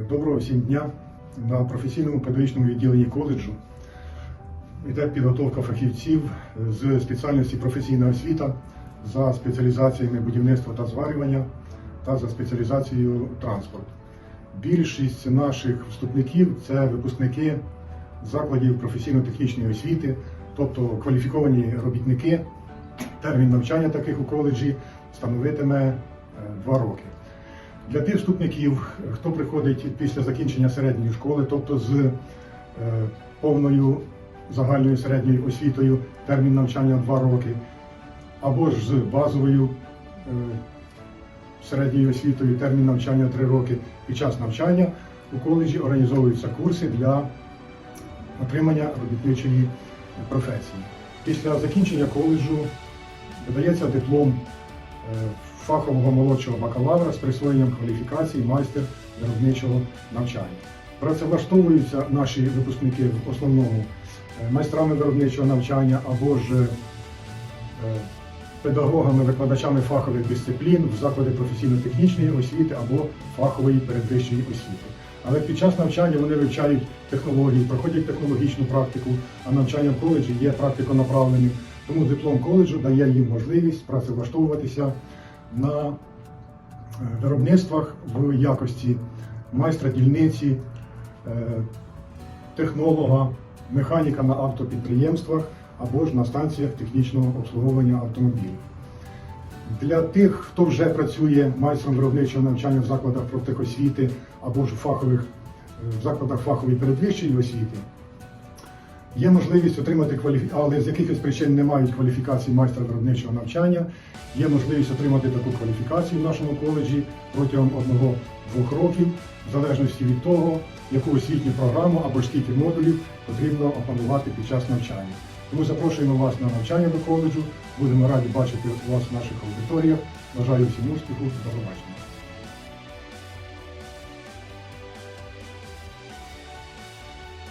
Доброго всім дня. На професійному педагогічному відділенні коледжу йде підготовка фахівців з спеціальності професійна освіта за спеціалізаціями будівництва та зварювання та за спеціалізацією транспорт. Більшість наших вступників це випускники закладів професійно-технічної освіти, тобто кваліфіковані робітники. Термін навчання таких у коледжі становитиме е, два роки. Для тих вступників, хто приходить після закінчення середньої школи, тобто з е, повною загальною середньою освітою, термін навчання 2 роки, або ж з базовою е, середньою освітою, термін навчання 3 роки. Під час навчання у коледжі організовуються курси для отримання робітничої професії. Після закінчення коледжу видається диплом е, фахового молодшого бакалавра з присвоєнням кваліфікації майстер виробничого навчання. Працевлаштовуються наші випускники в основному е, майстрами виробничого навчання або ж е, педагогами, викладачами фахових дисциплін в заклади професійно-технічної освіти або фахової передвищої освіти. Але під час навчання вони вивчають технології, проходять технологічну практику, а навчання в коледжі є практиконаправленим. Тому диплом коледжу дає їм можливість працевлаштовуватися на е, виробництвах в якості майстра дільниці, е, технолога, механіка на автопідприємствах або ж на станціях технічного обслуговування автомобілів. Для тих, хто вже працює майстром виробничого навчання в закладах профтехосвіти або ж у фахових е, в закладах фахової передвищої освіти, є можливість отримати кваліфікацію, але з якихось причин не мають кваліфікації майстра виробничого навчання. Є можливість отримати таку кваліфікацію в нашому коледжі протягом одного-двох років, в залежності від того, яку освітню програму або ж скільки модулів потрібно опанувати під час навчання. Тому запрошуємо вас на навчання до коледжу. Будемо раді бачити вас в наших аудиторіях. Бажаю всім успіху. До побачення.